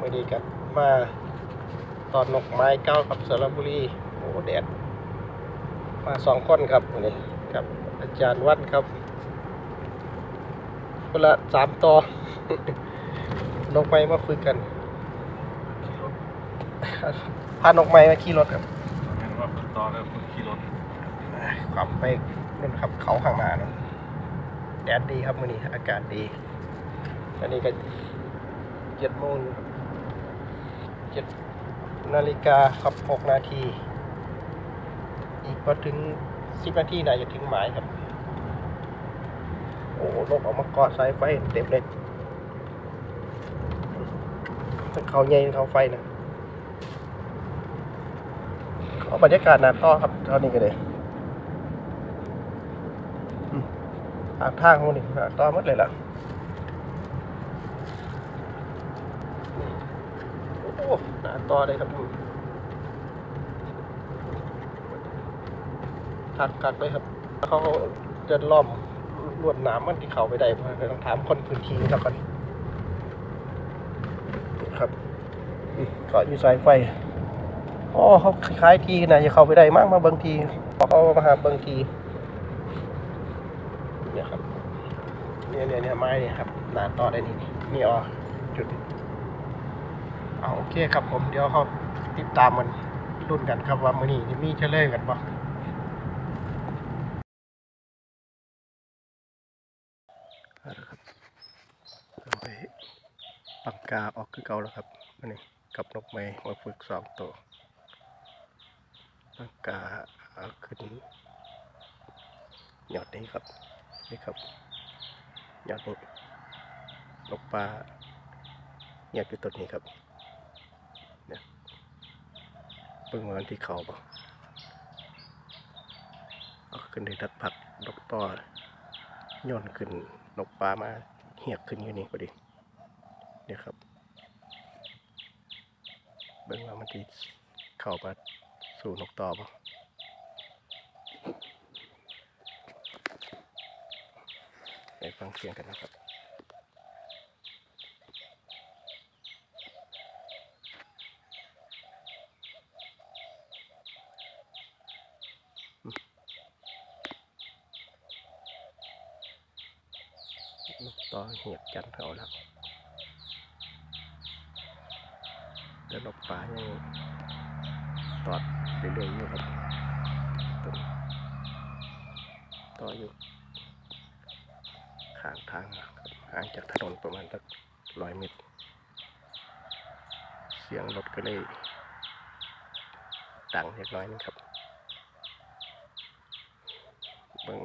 มื่อดีกันมาตอนนกไม้เก้ากับสระบุรีโอ้แดดมาสองคนครับวันนี้กับอาจารย์วัดครับคนละสามต่อนกไม้มาฝึกกันพานกไม้มาขี่รถครับแม่นว่าฝึกต่อแล้วฝึกขี่รถขับไปนู่นครับเขาข้างหน้าเนอะแดดดีครับมื่อนี้อากาศดีอันนี้ก็ เจ็ดโมงเจ็ดนาฬิกาครับหกนาที อีกพอถึงสิบนาทีน่าจะถึงหมายครับ โอ้นกออกมาเกาะสายไฟเต็มเลยเขาใหญ่เขาไฟนะเอาบรรยากาศหนาต่อครับเท่านี้ก็เลยปากทางของนี่ต่อหมดเลยล่ะโอ้หนา ต่อเลยครับทักกักเลยครับ เขาเดินล้อมลวดนามมันที่เขาไปได้เพราะฉะนั้นต้องถามคนพื้นที่ครับกันครับนี่เกาะอยู่สายไฟอ๋อเขาคล้ายทีนะจะเข้าไปได้มากมาบางทีพอเขามาหาบางทีเนี่ยครับเนี่ยเนี่ยเนี่ยไม้เนี่ยครับหนาต่อได้นี่นี่อ๋อจุด เอาโอเคครับผมเดี๋ยวเขาติดตามมันรุ่นกันครับว่ามือนี้จะมีเฉลยกันบ่เอาละครับเอาไปปักกาออกคือเก่าแล้วครับอันนี้กับนกไม้มาฝึกสองตัวปักกาเอาขึ้นยอดนี้ครับนี่ครับยอดนี้นกปลาเงียบอยู่ต้นนี้ครับ เนี่ย เพิ่งมาวันที่เขาบ่เอาขึ้นในดัดผักนกต่อย่อนขึ้นนกปลามาเหียบขึ้นอยู่นี่พอดีเนี่ยครับ เบิ่งว่ามันที่เข้ามาสู่นกต่อบ่ไปฟังเสียงกันนะครับ ต่อเหียบจันทร์เขาแล้วแต่นกป่ายังตอดเรื่อยๆอยู่ครับต้นต่ออยู่ข้างทางห่างจากถนนประมาณสักร้อยเมตร เสียงรถก็เลยดังเล็กน้อยนึงครับบิ่ง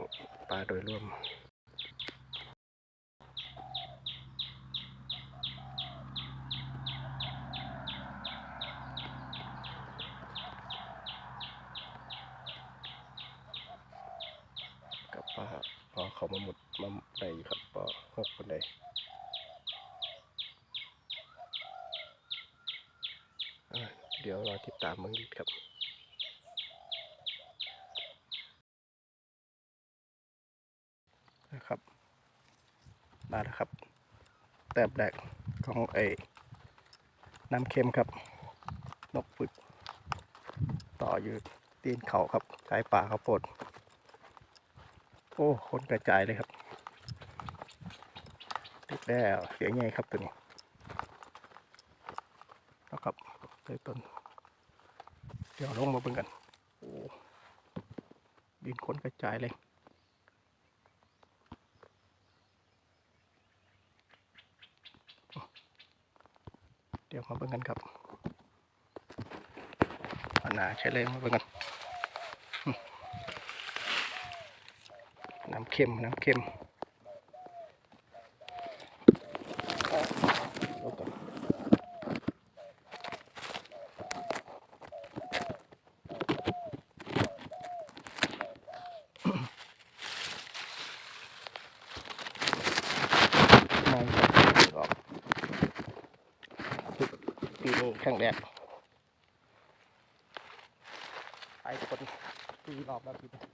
ปลาโดยรวมกับปลาพอเขามาหมดมาได้อยู่ครับปอหกคนใดอ่า เดี๋ยวรอติดตามมึงอีกครับนะครับ มาแล้วครับ แต้มแรกของไอ้น้ำเค็มครับ นกฝึก ต่ออยู่ตีนเขาครับสายป่าเขาปดโอ้ คนกระจายเลยครับติดแล้วเสียงไงครับตัวนี้นะครับ เลยต้น เดี๋ยวลงมาเบิ่งกัน โอ้ดินคนกระจายเลยเดี๋ยวมาเบิ่งกันครับอันหนาใช่เลยมาเบิ่งกัน น้ำเค็มน้ำเค็มเอาก่อนไม่ครับออก ปี นี้ครั้งแรกไปคนปีรอบแล้วปี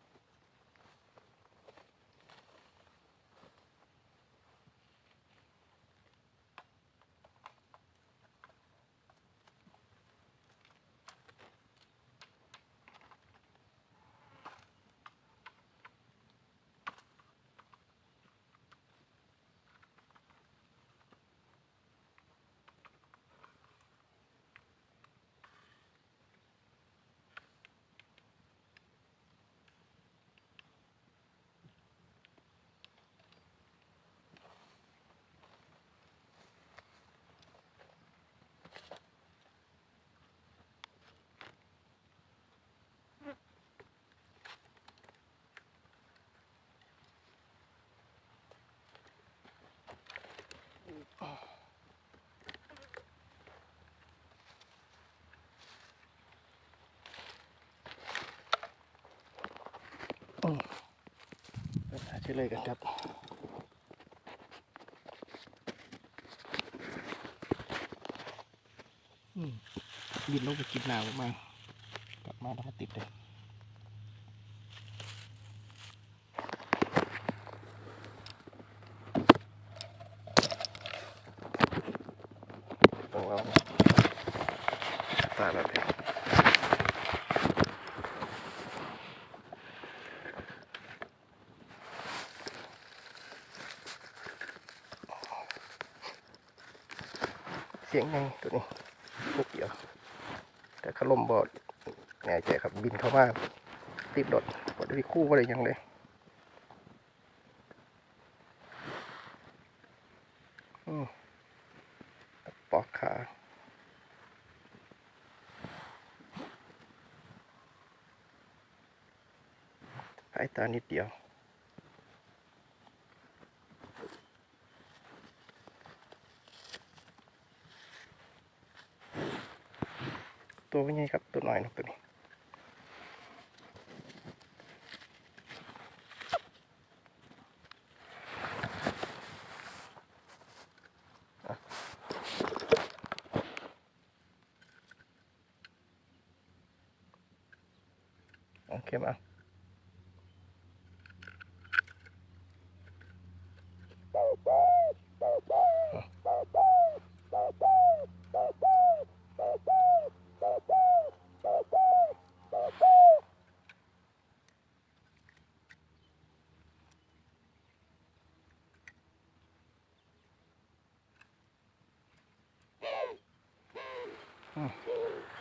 หาเฉลยกันครับอืมบินลงไปกินน้ำมากลับมาแล้วมาติดเลยของเราตายแบบนี้เสียงไงตัวนี้พวกเดียว แต่ขลมบอดแน่ใจครับบินเข้ามาติดรถบอดที่คู่อะไรยังเลยอืมปอกขาหายตานิดเดียว ตัวไม่ใหญ่ครับตัวน้อยนะตัวนี้โอเคมา โ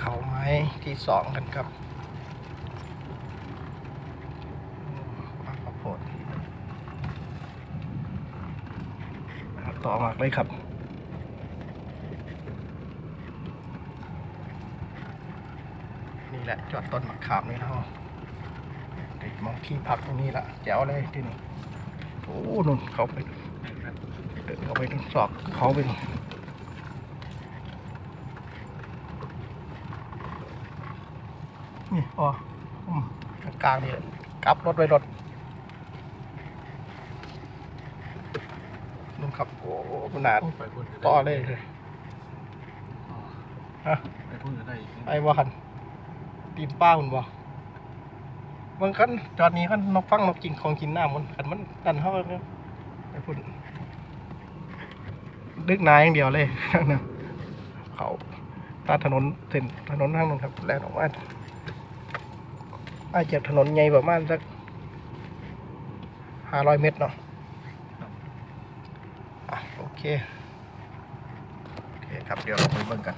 เขาไม้ที่สองกันครับมาข้าวโพดต่อมากเลยครับนี่แหละจอดต้นมะขามนี่แล้วเด็กมองที่พักตรงนี้ละแจ๋วเลยที่นี่โอ้นุ่นเขาไปเดินเขาไปตรงซอกเขาไป นู่นนี่พออืมกลางๆนี่เลยกลับรถไว้รถลุงขับโอ้ขนาดไปพุ่นต่อเลยเลยฮะไปพุ่นจะได้อีกไอ้ว่าคันตีนป้ามันบ่บางคันจอดนี้คันนกฟังนกกินของกินน้ำมันคันมันดันเข้าไปเนี่ยไอ้พุ่นดึกนายอย่างเดียวเลยนะเขาตาดถนนเส้นถนนทางนั้นครับแลนออกมา อาจจะถนนใหญ่ประมาณสักห้าร้อยเมตรเนาะอะโอเคครับ เดี๋ยวเราไปเบิ่งกัน